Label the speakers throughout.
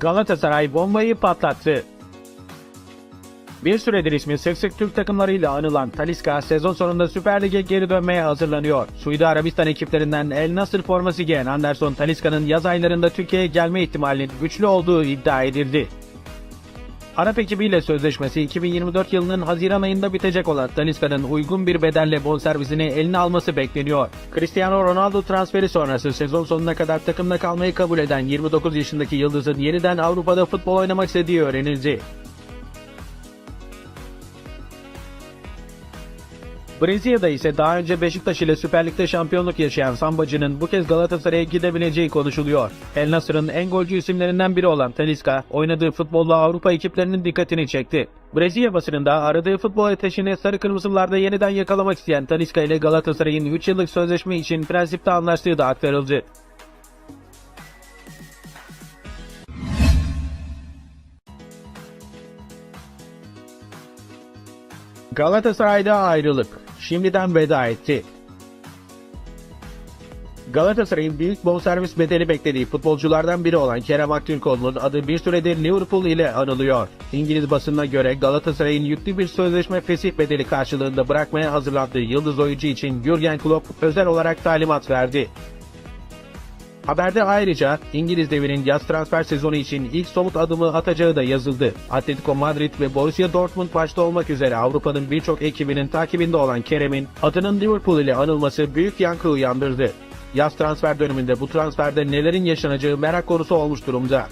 Speaker 1: Galatasaray bombayı patlattı. Bir süredir ismi sık sık Türk takımlarıyla anılan Talisca sezon sonunda Süper Lig'e geri dönmeye hazırlanıyor. Suudi Arabistan ekiplerinden El Nasır forması giyen Anderson Talisca'nın yaz aylarında Türkiye'ye gelme ihtimalinin güçlü olduğu iddia edildi. Arap ekibiyle sözleşmesi 2024 yılının Haziran ayında bitecek olan Talisca'nın uygun bir bedelle bonservisini eline alması bekleniyor. Cristiano Ronaldo transferi sonrası sezon sonuna kadar takımda kalmayı kabul eden 29 yaşındaki Yıldız'ın yeniden Avrupa'da futbol oynamak istediği öğrenildi. Brezilya'da ise daha önce Beşiktaş ile Süper Lig'de şampiyonluk yaşayan Sambacı'nın bu kez Galatasaray'a gidebileceği konuşuluyor. El Nasır'ın en golcü isimlerinden biri olan Talisca, oynadığı futbolla Avrupa ekiplerinin dikkatini çekti. Brezilya basınında aradığı futbol ateşini sarı kırmızılarda yeniden yakalamak isteyen Talisca ile Galatasaray'ın 3 yıllık sözleşme için prensipte anlaştığı da aktarıldı. Galatasaray'da ayrılık. Şimdiden veda etti. Galatasaray'ın büyük bonservis bedeli beklediği futbolculardan biri olan Kerem Aktürkoğlu'nun adı bir süredir Liverpool ile anılıyor. İngiliz basınına göre Galatasaray'ın yüklü bir sözleşme fesih bedeli karşılığında bırakmaya hazırlandığı yıldız oyuncu için Jurgen Klopp özel olarak talimat verdi. Haberde ayrıca İngiliz devinin yaz transfer sezonu için ilk somut adımı atacağı da yazıldı. Atletico Madrid ve Borussia Dortmund başta olmak üzere Avrupa'nın birçok ekibinin takibinde olan Kerem'in adının Liverpool ile anılması büyük yankı uyandırdı. Yaz transfer döneminde bu transferde nelerin yaşanacağı merak konusu olmuş durumda.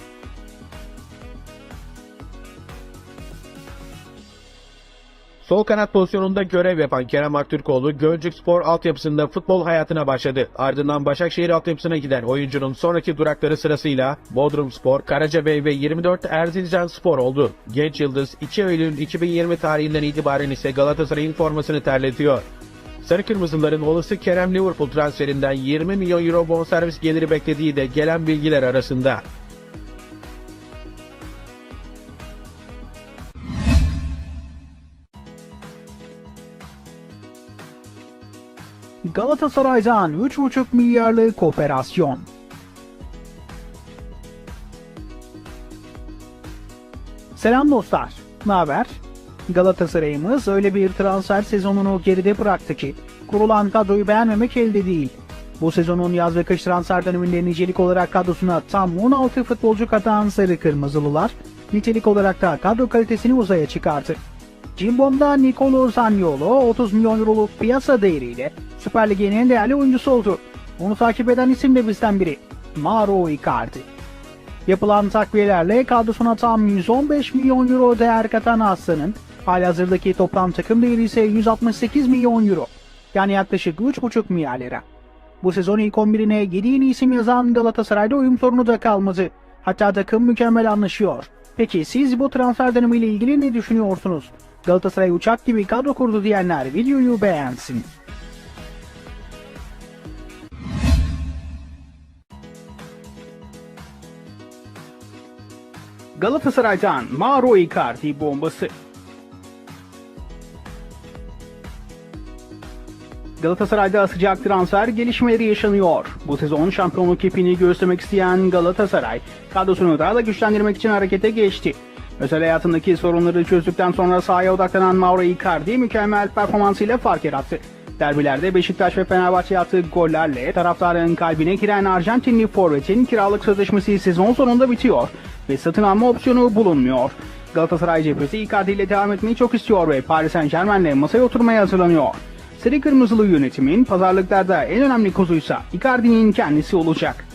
Speaker 1: Sol kanat pozisyonunda görev yapan Kerem Aktürkoğlu, Gölcük Spor altyapısında futbol hayatına başladı. Ardından Başakşehir altyapısına giden oyuncunun sonraki durakları sırasıyla Bodrum Spor, Karacabey ve 24 Erzincan Spor oldu. Genç Yıldız 2 Eylül 2020 tarihinden itibaren ise Galatasaray'ın formasını terletiyor. Sarı Kırmızıların olası Kerem Liverpool transferinden 20 milyon euro bonservis geliri beklediği de gelen bilgiler arasında.
Speaker 2: Galatasaray'dan 3,5 milyarlık operasyon. Selam dostlar. Ne haber? Galatasaray'ımız öyle bir transfer sezonunu geride bıraktı ki kurulan kadroyu beğenmemek elde değil. Bu sezonun yaz ve kış transfer döneminde nicelik olarak kadrosuna tam 16 futbolcu katan Sarı Kırmızılılar, nitelik olarak da kadro kalitesini uzaya çıkarttı. Cimbom'da Nicolo Zaniolo 30 milyon euroluk piyasa değeriyle Süper Lig'in en değerli oyuncusu oldu. Onu takip eden isim de bizden biri. Mauro Icardi. Yapılan takviyelerle kadrosuna tam 115 milyon euro değer katan Aslan'ın halihazırdaki toplam takım değeri ise 168 milyon euro. Yani yaklaşık 3,5 milyar lira. Bu sezon ilk 11'ine 7 yeni isim yazan Galatasaray'da uyum sorunu da kalmadı. Hatta takım mükemmel anlaşıyor. Peki siz bu transfer dönemiyle ilgili ne düşünüyorsunuz? Galatasaray uçak gibi kadro kurdu diyenler videoyu beğensin. Galatasaray'dan Mauro Icardi bombası. Galatasaray'da sıcak transfer gelişmeleri yaşanıyor. Bu sezon şampiyonluk ipini göğüslemek isteyen Galatasaray, kadrosunu daha da güçlendirmek için harekete geçti. Özel hayatındaki sorunları çözdükten sonra sahaya odaklanan Mauro Icardi mükemmel performansıyla fark yarattı. Derbilerde Beşiktaş ve Fenerbahçe attığı gollerle taraftarın kalbine giren Arjantinli forvetin kiralık sözleşmesi sezon sonunda bitiyor ve satın alma opsiyonu bulunmuyor. Galatasaray cephesi Icardi ile devam etmeyi çok istiyor ve Paris Saint Germain'le masaya oturmaya hazırlanıyor. Sarı Kırmızılı yönetimin pazarlıklarda en önemli kozuysa Icardi'nin kendisi olacak.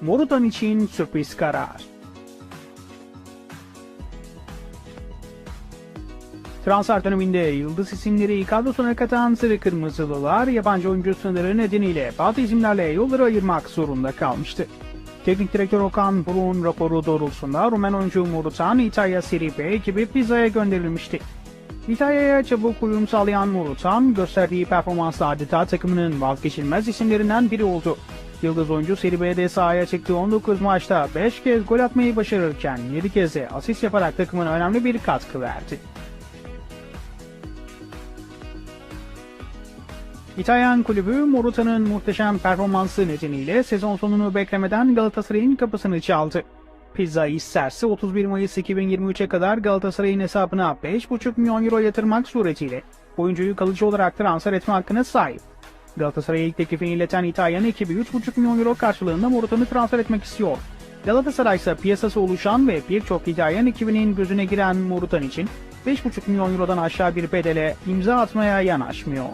Speaker 2: Morutan için sürpriz karar. Transfer döneminde yıldız isimleri kadrosuna katan Sarı Kırmızılılar yabancı oyuncu sınırı nedeniyle bazı isimlerle yolları ayırmak zorunda kalmıştı. Teknik direktör Okan Buruk'un raporu doğrultusunda Rumen oyuncu Murutan İtalya Serie B ekibi Pisa'ya gönderilmişti. İtalya'ya çabuk uyum sağlayan Murutan gösterdiği performansla adeta takımının vazgeçilmez isimlerinden biri oldu. Yıldız oyuncu Serie B'de sahaya çıktığı 19 maçta 5 kez gol atmayı başarırken 7 kez de asist yaparak takımına önemli bir katkı verdi. İtalyan kulübü Moruta'nın muhteşem performansı nedeniyle sezon sonunu beklemeden Galatasaray'ın kapısını çaldı. Pizza isterse 31 Mayıs 2023'e kadar Galatasaray'ın hesabına 5,5 milyon euro yatırmak suretiyle oyuncuyu kalıcı olarak transfer etme hakkına sahip. Galatasaray'a ilk teklifini ileten İtalyan ekibi 3,5 milyon euro karşılığında Moruta'nı transfer etmek istiyor. Galatasaray ise piyasası oluşan ve birçok İtalyan ekibinin gözüne giren Morutan için 5,5 milyon eurodan aşağı bir bedele imza atmaya yanaşmıyor.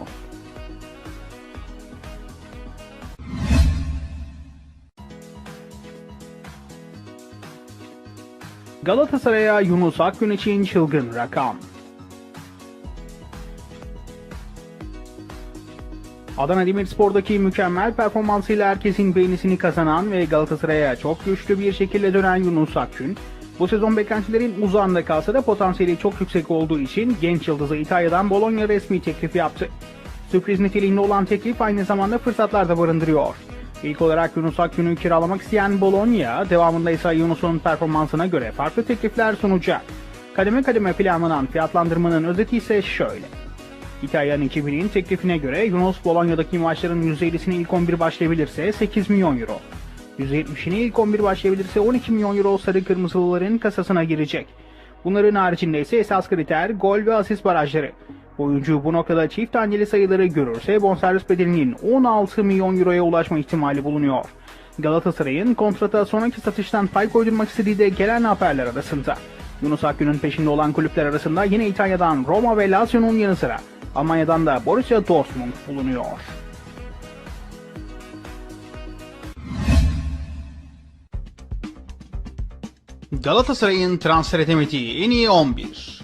Speaker 2: Galatasaray'a Yunus Akgün için çılgın rakam. Adana Demirspor'daki mükemmel performansıyla herkesin beğenisini kazanan ve Galatasaray'a çok güçlü bir şekilde dönen Yunus Akgün, bu sezon beklentilerin uzağında kalsa da potansiyeli çok yüksek olduğu için genç yıldızı İtalya'dan Bologna resmi teklif yaptı. Sürpriz niteliğinde olan teklif aynı zamanda fırsatlar da barındırıyor. İlk olarak Yunus Akgün'ü kiralamak isteyen Bologna, devamında ise Yunus'un performansına göre farklı teklifler sunacak. Kademe kademe planlanan fiyatlandırmanın özeti ise şöyle. İtalyan ekibinin teklifine göre Yunus Bologna'daki maçların %50'sine ilk 11 başlayabilirse 8 milyon euro. %70'ine ilk 11 başlayabilirse 12 milyon euro sarı kırmızılıların kasasına girecek. Bunların haricinde ise esas kriter gol ve asist barajları. Oyuncu bu noktada çift taneli sayıları görürse bonservis bedelinin 16 milyon euroya ulaşma ihtimali bulunuyor. Galatasaray'ın kontrata sonraki satıştan pay koydurmak istediği de gelen haberler arasında. Yunus Akgün'ün peşinde olan kulüpler arasında yine İtalya'dan Roma ve Lazio'nun yanı sıra Almanya'dan da Borussia Dortmund bulunuyor.
Speaker 3: Galatasaray'ın transfer edemediği en iyi 11.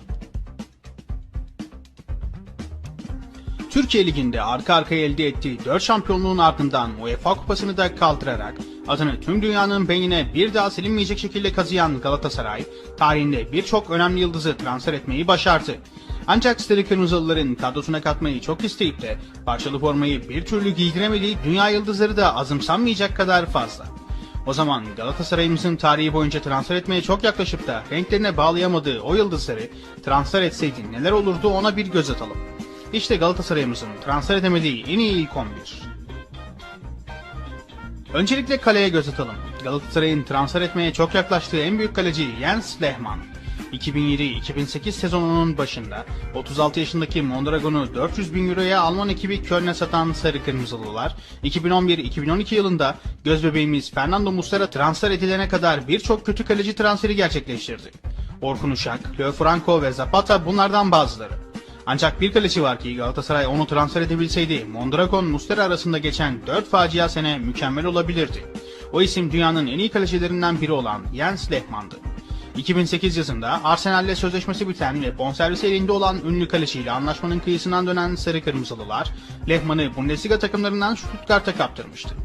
Speaker 3: Türkiye Ligi'nde arka arkaya elde ettiği 4 şampiyonluğun ardından UEFA Kupası'nı da kaldırarak adını tüm dünyanın beynine bir daha silinmeyecek şekilde kazıyan Galatasaray, tarihinde birçok önemli yıldızı transfer etmeyi başardı. Ancak Sarı Kırmızılıların kadrosuna katmayı çok isteyip de parçalı formayı bir türlü giydiremediği dünya yıldızları da azımsanmayacak kadar fazla. O zaman Galatasaray'ımızın tarihi boyunca transfer etmeye çok yaklaşıp da renklerine bağlayamadığı o yıldızları transfer etseydi neler olurdu ona bir göz atalım. İşte Galatasaray'ımızın transfer edemediği en iyi ilk 11. Öncelikle kaleye göz atalım. Galatasaray'ın transfer etmeye çok yaklaştığı en büyük kaleci Jens Lehmann. 2007-2008 sezonunun başında 36 yaşındaki Mondragon'u 400 bin euroya Alman ekibi Köln'e satan Sarı Kırmızılılar, 2011-2012 yılında gözbebeğimiz Fernando Muslera transfer edilene kadar birçok kötü kaleci transferi gerçekleştirdi. Orkun Uşak, Leo Franco ve Zapata bunlardan bazıları. Ancak bir kaleci var ki Galatasaray onu transfer edebilseydi Mondragon Muslera arasında geçen 4 facia sene mükemmel olabilirdi. O isim dünyanın en iyi kalecilerinden biri olan Jens Lehmann'dı. 2008 yazında Arsenal'le sözleşmesi biten ve bonservisi elinde olan ünlü kaleciyle anlaşmanın kıyısından dönen Sarı Kırmızılılar, Lehmann'ı Bundesliga takımlarından Stuttgart'a kaptırmıştı.